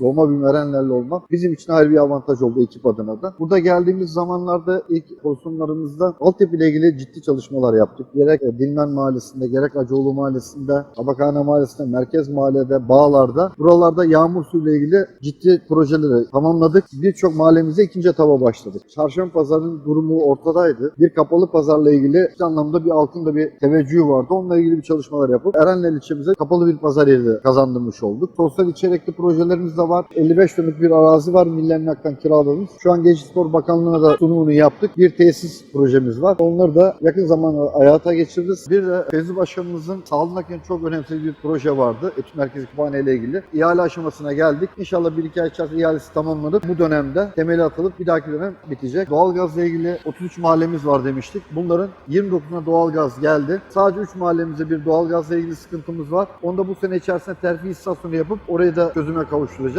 Doğma büyüme Erenlerli olmak bizim için ayrı bir avantaj oldu ekip adına da. Burada geldiğimiz zamanlarda ilk pozisyonlarımızda altyapı ile ilgili ciddi çalışmalar yaptık. Gerek e, Dilmen Mahallesi'nde, gerek Acıoğlu Mahallesi'nde, Tabakhane Mahallesi'nde, Merkez Mahallede, Bağlar'da. Buralarda yağmur suyu ile ilgili ciddi projeleri tamamladık. Birçok mahallemize ikinci etaba başladık. Çarşamba pazarının durumu ortadaydı. Bir kapalı pazarla ilgili ciddi anlamda bir altında bir teveccühü vardı. Onunla ilgili bir çalışmalar yapıp Erenler ilçemize kapalı bir pazar yeri kazandırmış olduk. Sosyal içerikli projelerimiz var. 55 dönümlük bir arazi var. Milli Emlak'tan kiraladığımız. Şu an Gençlik Bakanlığı'na da sunumunu yaptık. Bir tesis projemiz var. Onları da yakın zamanda hayata geçiririz. Bir de Fevzi Başkanımızın sağlığındaki çok önemli bir proje vardı. Etüt Merkezi Kütüphane ile ilgili. İhale aşamasına geldik. İnşallah bir iki ay içerisinde ihalesi tamamlanıp bu dönemde temeli atılıp bir dahaki dönem bitecek. Doğalgazla ilgili 33 mahallemiz var demiştik. Bunların 29'una doğalgaz geldi. Sadece 3 mahallemizde bir doğalgazla ilgili sıkıntımız var. Onu da bu sene içerisinde terfi istasyonu yapıp orayı da çözüme kavuşturacağız.